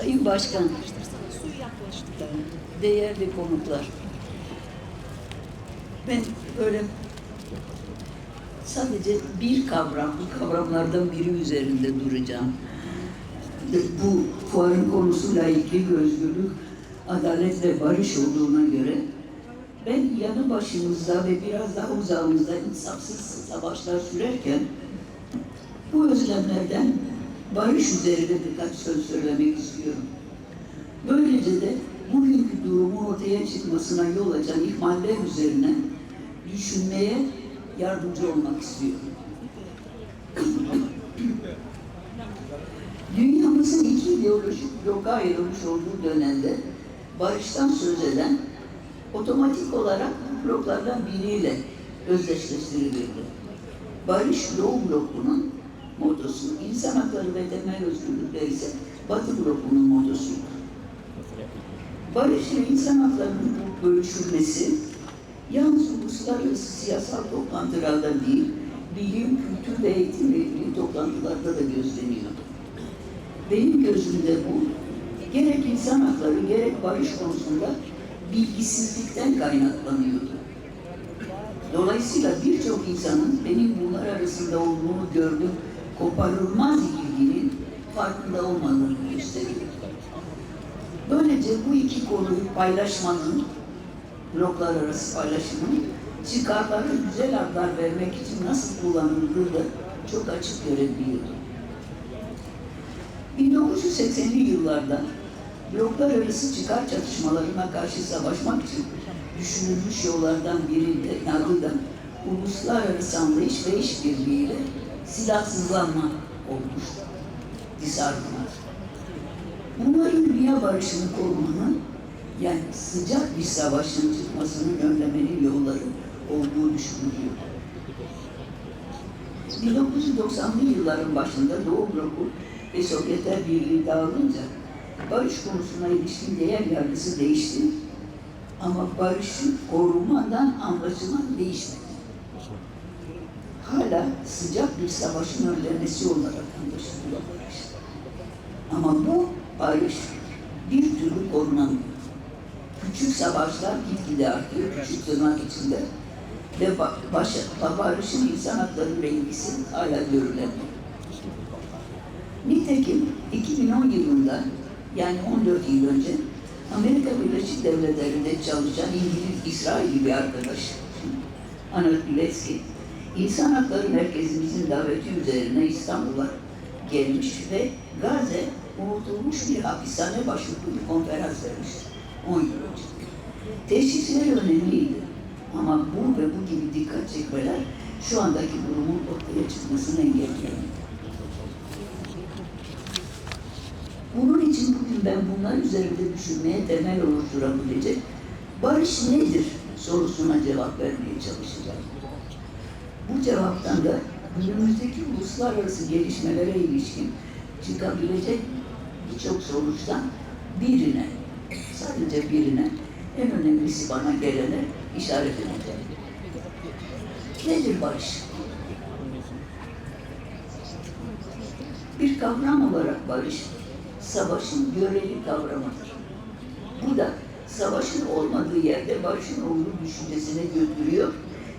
Sayın Başkan, değerli konuklar, ben böyle sadece bir kavram, bu kavramlardan biri üzerinde duracağım. Bu fuarın konusu laiklik, özgürlük, adalet ve barış olduğuna göre ben yanı başımızda ve biraz daha uzağımızda insafsız savaşlar sürerken bu özlemlerden barış üzerinde birkaç söz söylemek istiyorum. Böylece de bugünkü durumun ortaya çıkmasına yol açan ihmaller üzerine düşünmeye yardımcı olmak istiyorum. Dünyamızın iki ideolojik bloka ayrılmış olduğu dönemde barıştan söz eden otomatik olarak bu bloklardan biriyle özdeşleştirilirdi. Barış Doğu blokunun motosu, insan hakları ve temel özgürlükler ise Batı blokunun motosuydu. Barış ve insan haklarının bölüşülmesi yalnız uluslararası siyasal toplantılarda değil, bilim, kültür ve eğitimle ilgili toplantılarda da gözleniyordu. Benim gözümde bu, gerek insan hakları gerek barış konusunda bilgisizlikten kaynaklanıyordu. Dolayısıyla birçok insanın benim bunlar arasında olduğunu gördüm, koparılmaz ilginin farkında olmadığını gösteriyor. Böylece bu iki konuyu paylaşmanın, bloklar arası paylaşımın çıkarları güzel adlar vermek için nasıl kullanıldığı da çok açık görebiliyordu. 1980'li yıllarda bloklar arası çıkar çatışmalarına karşı savaşmak için düşünülmüş yollardan birinde adı uluslararası anlayış ve işbirliğiyle silahsızlanma olmuştu. Disarmament. Bunların dünya barışını korumanın yani sıcak bir savaşın çıkmasının önlemenin yolları olduğu düşünülüyor. 1990'lı yılların başında Doğu bloku ve Sovyetler Birliği dağılınca barış konusuna ilişkin değer yargısı değişti. Ama barışın korumadan anlaşılan değişmedi. Hala sıcak bir savaşın önlemesi olarak anlaşılıyor. Ama bu barış bir türlü korunamıyor. Küçük savaşlar gitgide artıyor, küçük tırnak içinde ve ba- baş, barışın insan hakları ve ilgisi hala görülemiyor. Nitekim 2010 yılında yani 14 yıl önce Amerika Birleşik Devletleri'nde çalışan İngiliz İsrailli bir arkadaş Anıl Bileski İnsan Hakları Merkezimizin daveti üzerine İstanbul'a gelmiş ve Gazze unutulmuş bir hapishane başlıklı bir konferans vermişti 10 yıl önce. Teşhisler önemliydi ama bu ve bu gibi dikkat çekmeler şu andaki durumun ortaya çıkmasını engelleyemiyor. Bunun için bugün ben bunlar üzerinde düşünmeye temel oluşturabilecek barış nedir sorusuna cevap vermeye çalışacağım. Bu cevaptan da günümüzdeki uluslararası gelişmelere ilişkin çıkabilecek birçok sonuçtan birine, sadece birine, en önemlisi bana gelene işaret edeceğim. Nedir barış? Bir kavram olarak barış, savaşın göreli kavramıdır. Bu da savaşın olmadığı yerde barışın olduğu düşüncesine götürüyor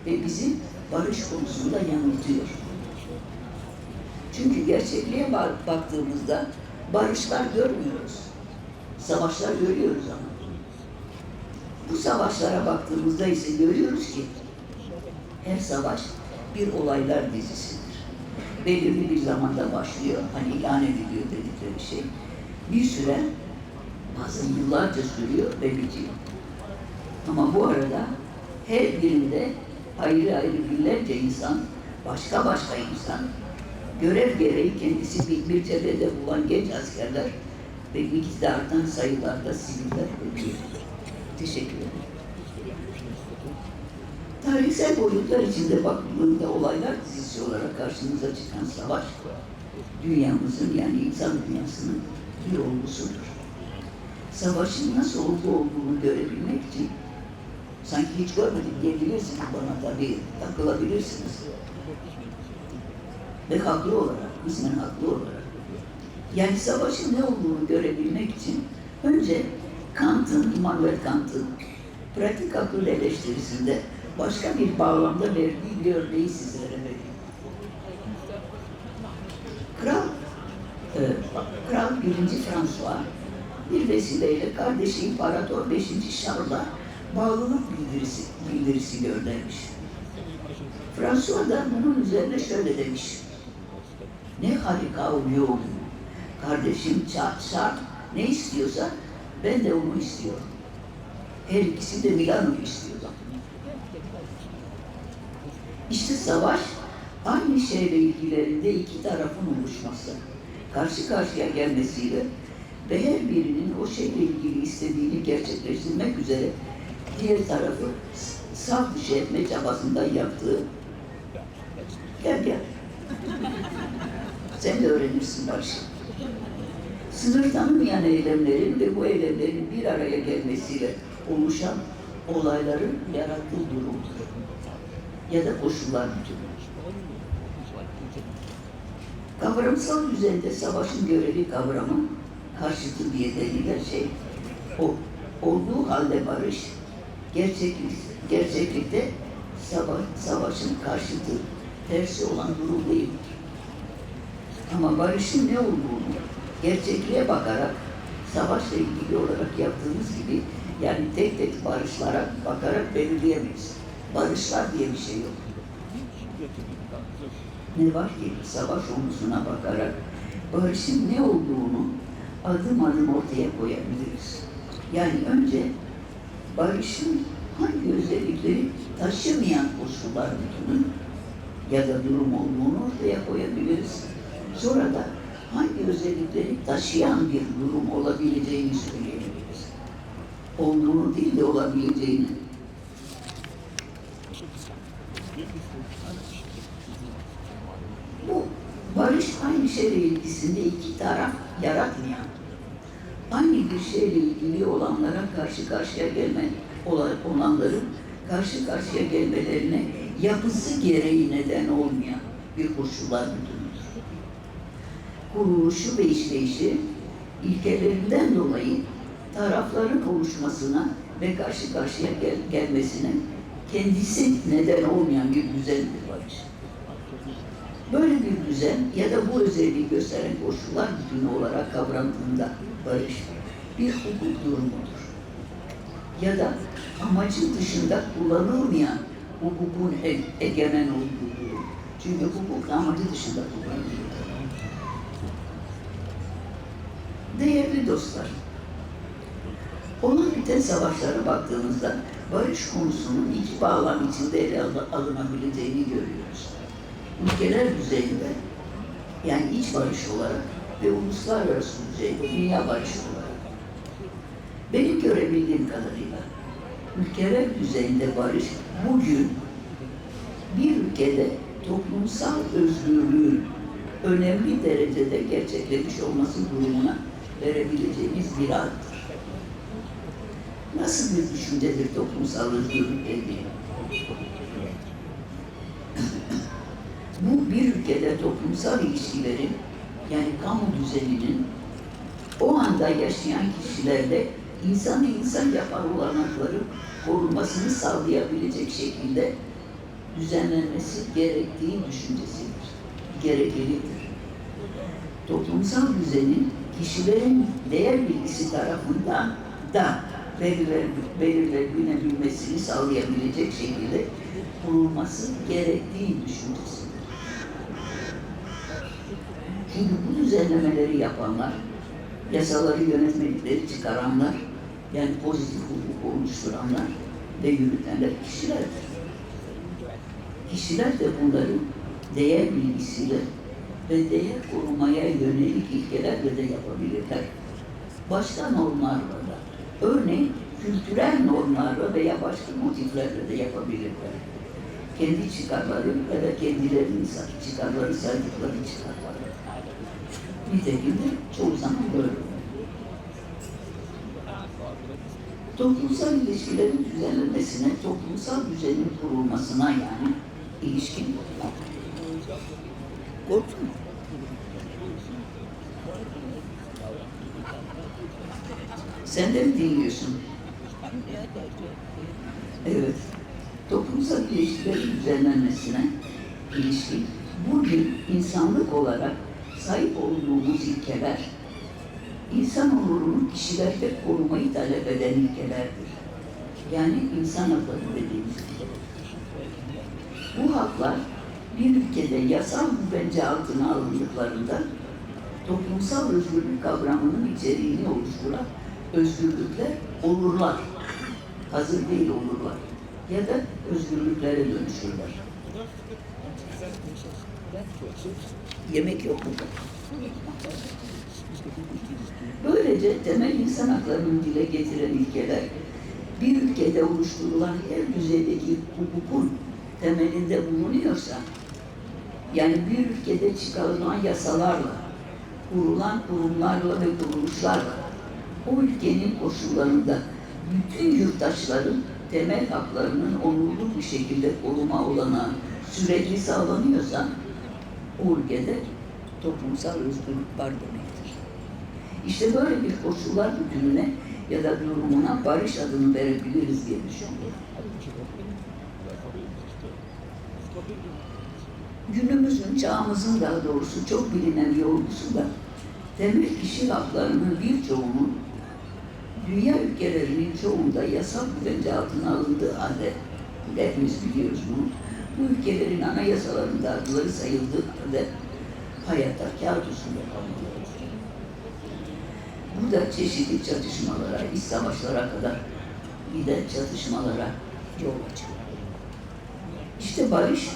ve bizi barış konusunda yanıltıyor. Çünkü gerçekliğe bak- baktığımızda barışlar görmüyoruz. Savaşlar görüyoruz ama. Bu savaşlara baktığımızda ise görüyoruz ki her savaş bir olaylar dizisidir. Belirli bir zamanda başlıyor. Hani ilan ediliyor dedikleri şey. Bir süre bazen yıllarca sürüyor ve bitiyor. Ama bu arada her birinde ayrı ayrı binlerce insan, başka başka insan, görev gereği kendisi bir, bir cephede bulan genç askerler ve artan sayılarda siviller ölüyor. Teşekkür ederim. Tarihsel boyutlar içinde bakıldığında olaylar dizisi olarak karşımıza çıkan savaş, dünyamızın yani insan dünyasının bir olgusudur. Savaşın nasıl olgu olduğunu görebilmek için sanki hiç görmedim diyebilirsiniz bana tabii, takılabilirsiniz. Ve haklı olarak, kısmen haklı olarak. Yani savaşın ne olduğunu görebilmek için önce Kant'ın, Immanuel Kant'ın pratik akıl eleştirisinde başka bir bağlamda verdiği bir örneği sizlere vereyim. Kral, e, Kral 1. François bir vesileyle kardeşi İmparator 5. Charles'a bağlılık bildirisi, bildirisi göndermiş. François da bunun üzerine şöyle demiş. Ne harika oluyor. Kardeşim Charles ne istiyorsa ben de onu istiyorum. Her ikisi de Milano'yu istiyorlar. İşte savaş aynı şeyle ilgilerinde iki tarafın oluşması, karşı karşıya gelmesiyle ve her birinin o şeyle ilgili istediğini gerçekleştirmek üzere diğer tarafı saf dışı etme çabasında yaptığı gel gel. Sen de öğrenirsin Barış. Sınır tanımayan eylemlerin ve bu eylemlerin bir araya gelmesiyle oluşan olayların yarattığı durumdur. Ya da koşullar bütünü. Kavramsal düzende savaşın görevi kavramı karşıtı diye denilen şey o olduğu halde barış gerçeklik, gerçeklikte savaş, savaşın karşıtı tersi olan durum değildir. Ama barışın ne olduğunu gerçekliğe bakarak savaşla ilgili olarak yaptığımız gibi yani tek tek barışlara bakarak belirleyemeyiz. Barışlar diye bir şey yok. Ne var ki savaş olgusuna bakarak barışın ne olduğunu adım adım ortaya koyabiliriz. Yani önce barışın hangi özellikleri taşımayan koşullar bütünü ya da durum olduğunu ortaya koyabiliriz. Sonra da hangi özellikleri taşıyan bir durum olabileceğini söyleyebiliriz. Olduğunu değil de olabileceğini. Bu barış aynı şeyle ilgisinde iki taraf yaratmayan, aynı bir şeyle ilgili olanlara karşı karşıya gelme olanların karşı karşıya gelmelerine yapısı gereği neden olmayan bir koşullar bütünüdür. Kuruluşu ve işleyişi ilkelerinden dolayı tarafların oluşmasına ve karşı karşıya gel gelmesine kendisi neden olmayan bir düzendir barış. Böyle bir düzen ya da bu özelliği gösteren koşullar bütünü olarak kavrandığında barış bir hukuk durumudur. Ya da amacın dışında kullanılmayan hukukun e egemen olduğu durum. Çünkü hukuk amacı dışında kullanılıyor. Değerli dostlar, olan biten savaşlara baktığımızda barış konusunun iki bağlam içinde ele alınabileceğini görüyoruz. Ülkeler düzeyinde, yani iç barış olarak ve uluslararası düzeyde, dünya barışı olarak. Benim görebildiğim kadarıyla ülkeler düzeyinde barış bugün bir ülkede toplumsal özgürlüğün önemli derecede gerçekleşmiş olması durumuna verebileceğimiz bir addır. Nasıl bir düşüncedir toplumsal özgürlük dediğim? Bu bir ülkede toplumsal ilişkilerin yani kamu düzeninin o anda yaşayan kişilerle insanı insan yapan olanakları korunmasını sağlayabilecek şekilde düzenlenmesi gerektiği düşüncesidir. Gereklidir. Toplumsal düzenin kişilerin değer bilgisi tarafından da belirler, belirlenebilmesini sağlayabilecek şekilde kurulması gerektiği düşüncesidir. Çünkü bu düzenlemeleri yapanlar, yasaları yönetmelikleri çıkaranlar, yani pozitif hukuk oluşturanlar ve yürütenler kişilerdir. Kişiler de bunların değer bilgisiyle ve değer korumaya yönelik ilkelerle de yapabilirler. Başka normlarla da, örneğin kültürel normlarla veya başka motiflerle de yapabilirler. Kendi çıkarları ya da kendilerinin çıkarları saydıkları çıkarları. Nitekim de çoğu zaman böyle olur. Toplumsal ilişkilerin düzenlenmesine, toplumsal düzenin kurulmasına yani ilişkin korktun mu? Sen de mi dinliyorsun? Evet. Toplumsal ilişkilerin düzenlenmesine ilişkin bugün insanlık olarak sahip olduğumuz ilkeler insan onurunu kişilerde korumayı talep eden ilkelerdir. Yani insan hakları dediğimiz. Bu haklar bir ülkede yasal güvence altına alındıklarında toplumsal özgürlük kavramının içeriğini oluşturan özgürlükler olurlar. Hazır değil olurlar. Ya da özgürlüklere dönüşürler. Yemek yok burada. Böylece temel insan haklarını dile getiren ilkeler bir ülkede oluşturulan her düzeydeki hukukun temelinde bulunuyorsa yani bir ülkede çıkarılan yasalarla, kurulan kurumlarla ve kuruluşlarla o ülkenin koşullarında bütün yurttaşların temel haklarının onurlu bir şekilde koruma olanağı sürekli sağlanıyorsa o ülkede toplumsal özgürlük var demektir. İşte böyle bir koşullar bütününe ya da durumuna barış adını verebiliriz diye düşünüyorum. Günümüzün, çağımızın daha doğrusu çok bilinen bir olgusu da temel kişi haklarının birçoğunun dünya ülkelerinin çoğunda yasal güvence altına alındığı halde hepimiz biliyoruz bunu. Bu ülkelerin anayasalarında adları sayıldığı halde hayatta kağıt üstünde kalmalıdır. Bu da çeşitli çatışmalara, iç savaşlara kadar giden çatışmalara yol açıyor. İşte barış,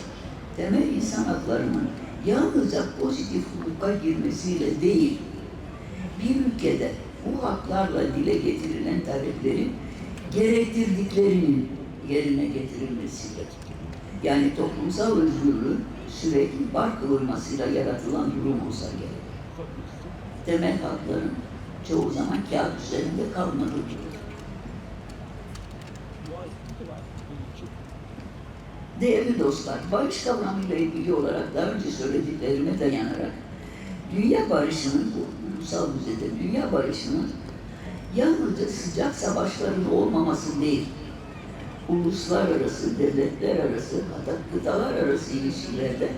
temel insan haklarının yalnızca pozitif hukuka girmesiyle değil, bir ülkede bu haklarla dile getirilen taleplerin gerektirdiklerinin yerine getirilmesiyle. Yani toplumsal özgürlüğün sürekli var kılınmasıyla yaratılan durum olsa gerek. Temel hakların çoğu zaman kağıt üzerinde kalmadığı gibi. Değerli dostlar, barış kavramıyla ilgili olarak daha önce söylediklerime dayanarak dünya barışının, bu ulusal düzeyde dünya barışının yalnızca sıcak savaşların olmaması değil, uluslararası, devletler arası, hatta kıtalar arası ilişkilerde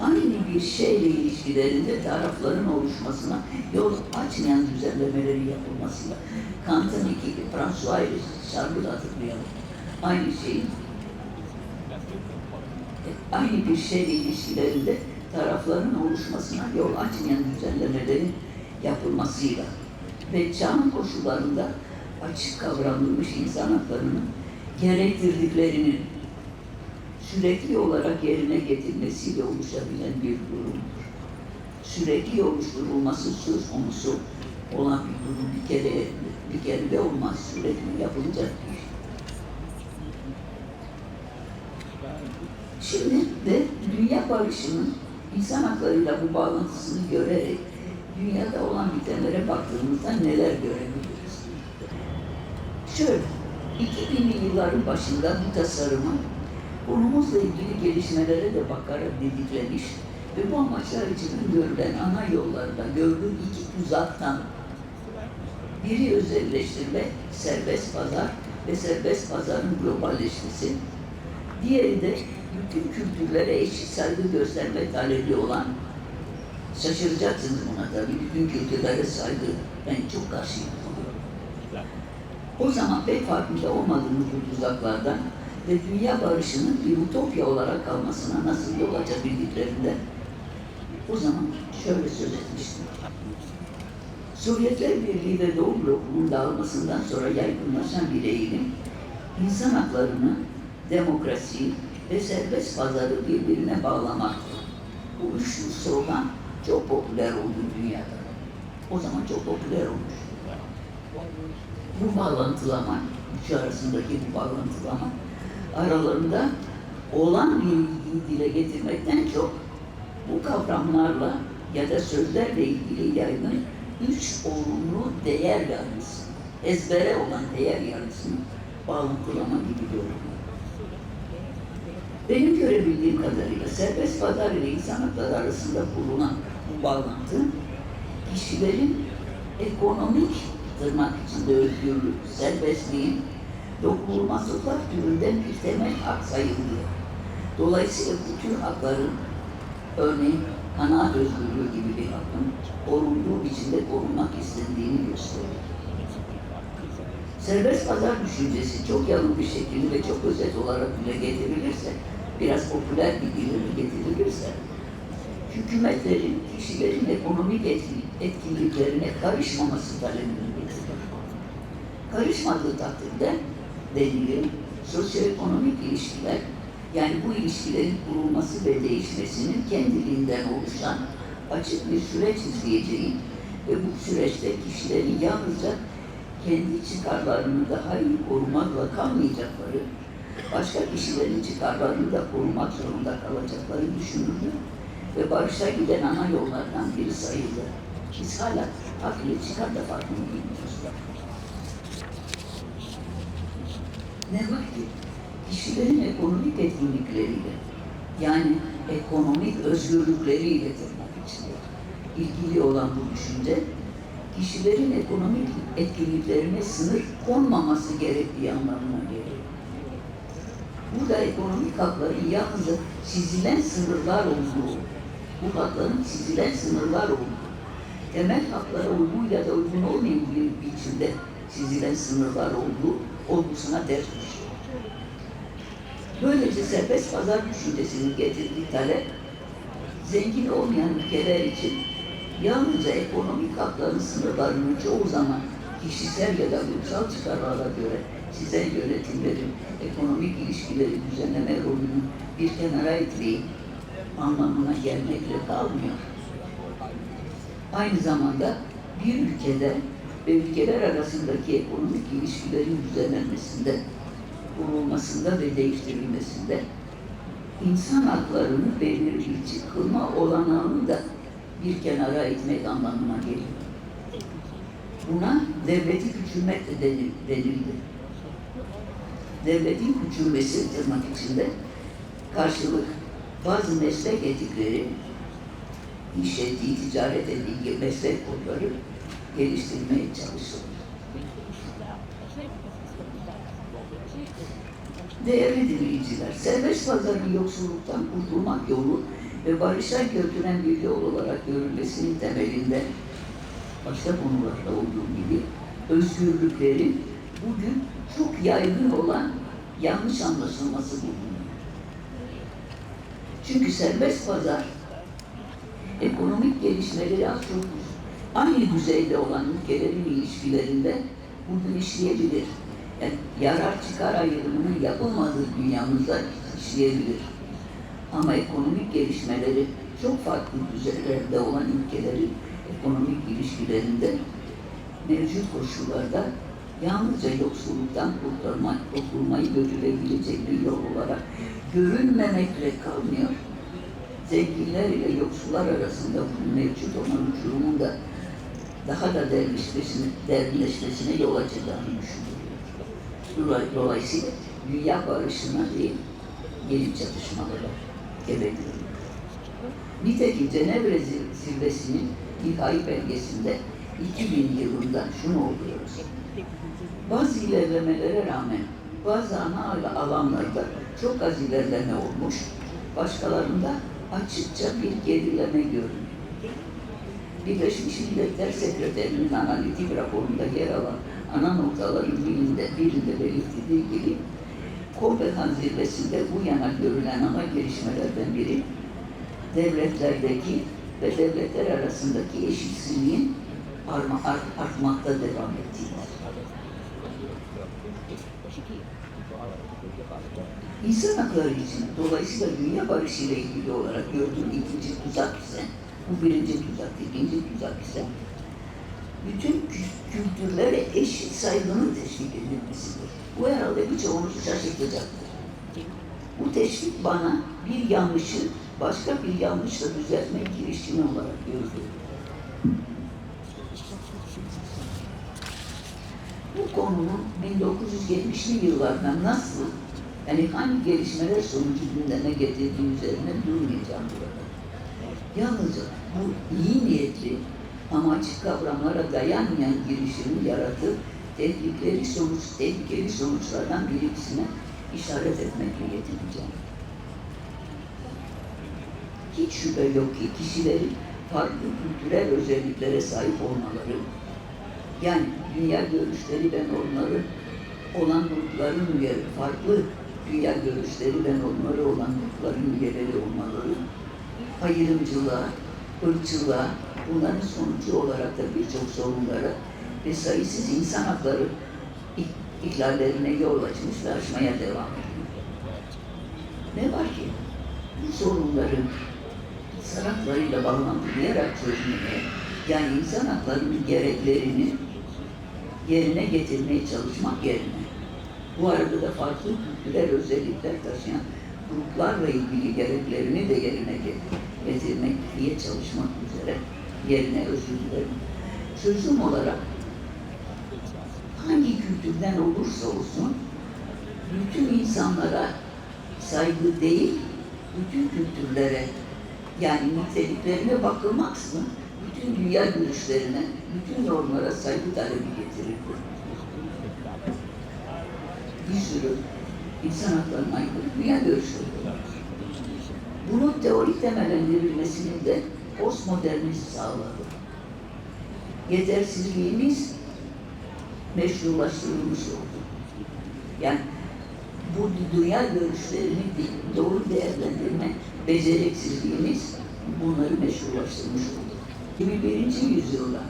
aynı bir şeyle ilişkilerinde tarafların oluşmasına yol açmayan düzenlemeleri yapılmasıyla Kant'ın iki François Charles'ı hatırlayalım. Aynı şeyin aynı bir şeyle ilişkilerinde tarafların oluşmasına yol açmayan düzenlemelerin yapılmasıyla ve çağın koşullarında açık kavranılmış insan haklarının gerektirdiklerinin sürekli olarak yerine getirmesiyle oluşabilen bir durumdur. Sürekli oluşturulması söz konusu olan bir durum bir kere bir kere de olmaz sürekli yapılacak şey. Şimdi de dünya barışının insan haklarıyla bu bağlantısını görerek dünyada olan bitenlere baktığımızda neler görebiliriz? Şöyle, 2000'li yılların başında bu tasarımı konumuzla ilgili gelişmelere de bakarak dediklemiş ve bu amaçlar için görülen ana yollarda gördüğü iki tuzaktan biri özelleştirme, serbest pazar ve serbest pazarın globalleşmesi, diğeri de bütün kültürlere eşit saygı gösterme talebi olan şaşıracaksınız buna tabii bütün kültürlere saygı ben çok karşıyım. O zaman pek farkında olmadığımız bu tuzaklardan ve dünya barışının bir utopya olarak kalmasına nasıl yol açabildiklerinden o zaman şöyle söz etmiştim. Sovyetler Birliği ve Doğu blokunun dağılmasından sonra yaygınlaşan bir eğilim, insan haklarını, demokrasi ve serbest pazarı birbirine bağlamak. Bu üçlü slogan çok popüler oldu dünyada. O zaman çok popüler olmuş. Bu bağlantılama, üçü arasındaki bu bağlantılama aralarında olan bir ilgiyi dile getirmekten çok bu kavramlarla ya da sözlerle ilgili yaygın üç olumlu değer yargısı, ezbere olan değer yargısını bağlantılama gibi görünüyor. Benim görebildiğim kadarıyla serbest pazar ile insan hakları arasında kurulan bu bağlantı kişilerin ekonomik tırnak içinde özgürlük, serbestliğin dokunulmazlıklar türünden bir temel hak sayılıyor. Dolayısıyla bu tür hakların, örneğin kanaat özgürlüğü gibi bir hakkın korunduğu biçimde korunmak istendiğini gösteriyor. Serbest pazar düşüncesi çok yalın bir şekilde ve çok özet olarak dile getirilirse, biraz popüler bir dille getirilirse, hükümetlerin kişilerin ekonomik etkin, etkinliklerine karışmaması talebini. Karışmadığı takdirde denilir, sosyoekonomik ilişkiler, yani bu ilişkilerin kurulması ve değişmesinin kendiliğinden oluşan açık bir süreç izleyeceği ve bu süreçte kişilerin yalnızca kendi çıkarlarını daha iyi korumakla kalmayacakları, başka kişilerin çıkarlarını da korumak zorunda kalacakları düşünüldü ve barışa giden ana yollardan biri sayıldı. Biz hala hak ile çıkar da farkını bilmiyoruz. Ne var ki kişilerin ekonomik etkinlikleriyle yani ekonomik özgürlükleriyle tırnak içinde ilgili olan bu düşünce kişilerin ekonomik etkinliklerine sınır konmaması gerektiği anlamına geliyor. Burada ekonomik hakların yalnızca çizilen sınırlar olduğu, bu hakların çizilen sınırlar olduğu, temel haklara uygun ya da uygun olmayan bir biçimde çizilen sınırlar olduğu olgusuna ders düşüyor. Böylece serbest pazar düşüncesinin getirdiği talep, zengin olmayan ülkeler için yalnızca ekonomik hakların sınırlarını çoğu zaman kişisel ya da ulusal çıkarlara göre çizen yönetimlerin ekonomik ilişkileri düzenleme rolünü bir kenara ekleyip anlamına gelmekle kalmıyor. Aynı zamanda bir ülkede ve ülkeler arasındaki ekonomik ilişkilerin düzenlenmesinde, kurulmasında ve değiştirilmesinde insan haklarını belirleyici kılma olanağını da bir kenara etmek anlamına geliyor. Buna devleti küçülmek de denil- denildi. Devletin küçülmesi tırnak içinde karşılık bazı meslek etikleri, iş etiği, ticaret etiği, meslek kodları geliştirmeye çalışıldı. Değerli dinleyiciler, serbest pazarın yoksulluktan kurtulmak yolu ve barışa götüren bir yol olarak görülmesinin temelinde başka konularda olduğu gibi özgürlüklerin bugün çok yaygın olan yanlış anlaşılması bulunuyor. Çünkü serbest pazar ekonomik gelişmeleri az çok aynı düzeyde olan ülkelerin ilişkilerinde bugün işleyebilir. Yani yarar çıkar ayrımının yapılmadığı dünyamızda işleyebilir. Ama ekonomik gelişmeleri çok farklı düzeylerde olan ülkelerin ekonomik ilişkilerinde mevcut koşullarda yalnızca yoksulluktan kurtulmak, kurtulmayı götürebilecek bir yol olarak görünmemekle kalmıyor. Zenginler ile yoksullar arasında bu mevcut olan uçurumun da daha da derinleşmesine, derinleşmesine yol açacağını düşünüyorum. Dolay- Dolayısıyla dünya barışına değil, yeni çatışmalara gerekiyor. Nitekim Cenevre zir- zirvesinin nihai belgesinde 2000 yılında şunu okuyoruz. Bazı ilerlemelere rağmen bazı ana al- alanlarda çok az ilerleme olmuş, başkalarında açıkça bir gerileme görünüyor. Birleşmiş Milletler Sekreterinin analitik raporunda yer alan ana noktaların birinde, birinde belirtildiği gibi Kopenhag zirvesinde bu yana görülen ana gelişmelerden biri devletlerdeki ve devletler arasındaki eşitsizliğin arma, art- artmakta devam ettiğidir. İnsan hakları için dolayısıyla dünya barışı ile ilgili olarak gördüğüm ikinci tuzak bu birinci tuzak, ikinci tuzak ise bütün kü- kültürlere eşit saygının teşvik edilmesidir. Bu herhalde birçoğunuzu şaşırtacaktır. Bu teşvik bana bir yanlışı başka bir yanlışla düzeltme girişimi olarak görülüyor. Bu konunun 1970'li yıllarda nasıl, yani hangi gelişmeler sonucu gündeme getirdiği üzerine durmayacağım burada. Yalnızca bu iyi niyetli ama açık kavramlara dayanmayan girişimi yaratıp tehlikeli sonuç, tehlikeli sonuçlardan birisine işaret etmekle yetineceğim. Hiç şüphe yok ki kişilerin farklı kültürel özelliklere sahip olmaları, yani dünya görüşleri ve normları olan grupların üyeleri, farklı dünya görüşleri ve normları olan grupların üyeleri olmaları, ayrımcılığa, ırkçılığa, bunların sonucu olarak da birçok sorunlara ve sayısız insan hakları ih- ihlallerine yol açmış ve açmaya devam ediyor. Ne var ki bu sorunları sanatlarıyla bağlantılayarak çözmeye, yani insan haklarının gereklerini yerine getirmeye çalışmak yerine, bu arada da farklı kültürel özellikler taşıyan gruplarla ilgili gereklerini de yerine get- getirmek diye çalışmak üzere yerine özür dilerim. Çözüm olarak hangi kültürden olursa olsun bütün insanlara saygı değil, bütün kültürlere yani niteliklerine bakılmaksızın bütün dünya görüşlerine, bütün normlara saygı talebi getirir. Bir sürü insan haklarına aykırı dünya görüşleri var. Bunun teorik temellendirilmesini de postmodernist sağladı. Yetersizliğimiz meşrulaştırılmış oldu. Yani bu dünya görüşlerini doğru değerlendirme beceriksizliğimiz bunları meşrulaştırmış oldu. 21. yüzyılda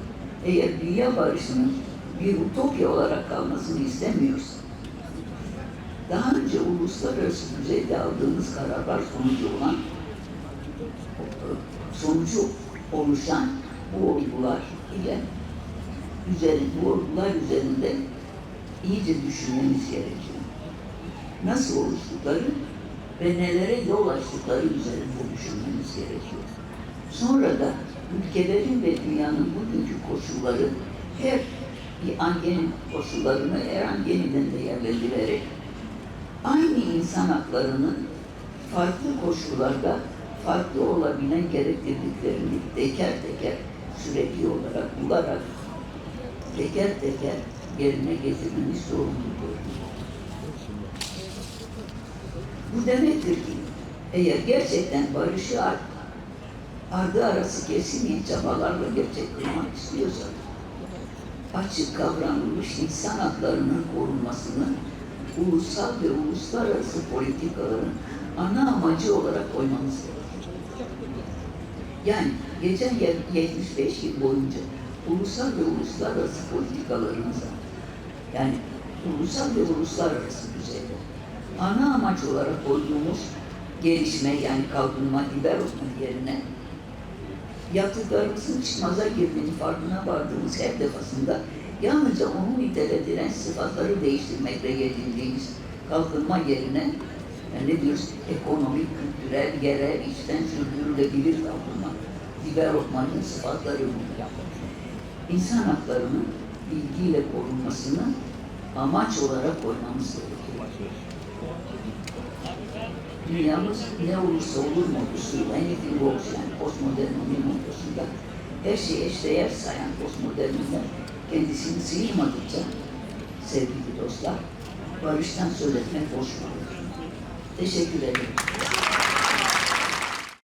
eğer dünya barışının bir utopya olarak kalmasını istemiyorsa, daha önce uluslararası düzeyde aldığımız kararlar sonucu olan sonucu oluşan bu olgular ile üzerin, bu olgular üzerinde iyice düşünmemiz gerekiyor. Nasıl oluştukları ve nelere yol açtıkları üzerinde düşünmemiz gerekiyor. Sonra da ülkelerin ve dünyanın bugünkü koşulları her bir angenin koşullarını her an yeniden değerlendirerek aynı insan haklarının farklı koşullarda farklı olabilen gerekliliklerini teker teker sürekli olarak bularak teker teker yerine getirmemiz zorunludur. Bu demektir ki eğer gerçekten barışı ar ardı arası kesilmeyen çabalarla gerçek kılmak istiyorsak açık kavranılmış insan haklarının korunmasını ulusal ve uluslararası politikaların ana amacı olarak koymamız. Yani geçen yel- 75 yıl boyunca ulusal ve uluslararası politikalarımıza yani ulusal ve uluslararası düzeyde ana amaç olarak koyduğumuz gelişme yani kalkınma, development yerine yaptıklarımızın çıkmaza girdiğini farkına vardığımız her defasında yalnızca onu nitelediren sıfatları değiştirmekle yetindiğimiz kalkınma yerine yani ne diyoruz? Ekonomik, kültürel, yerel, içten sürdürülebilir kalkınma. Development'ın sıfatları bunlar. İnsan haklarının bilgiyle korunmasını amaç olarak koymamız gerekiyor. Dünyamız ne olursa olur modusuyla, anything goes yani postmodernizmin modusuyla her şeyi eşdeğer sayan postmodernizm kendisini sıyırmadıkça sevgili dostlar barıştan söz etmek kalır. Teşekkür ederim.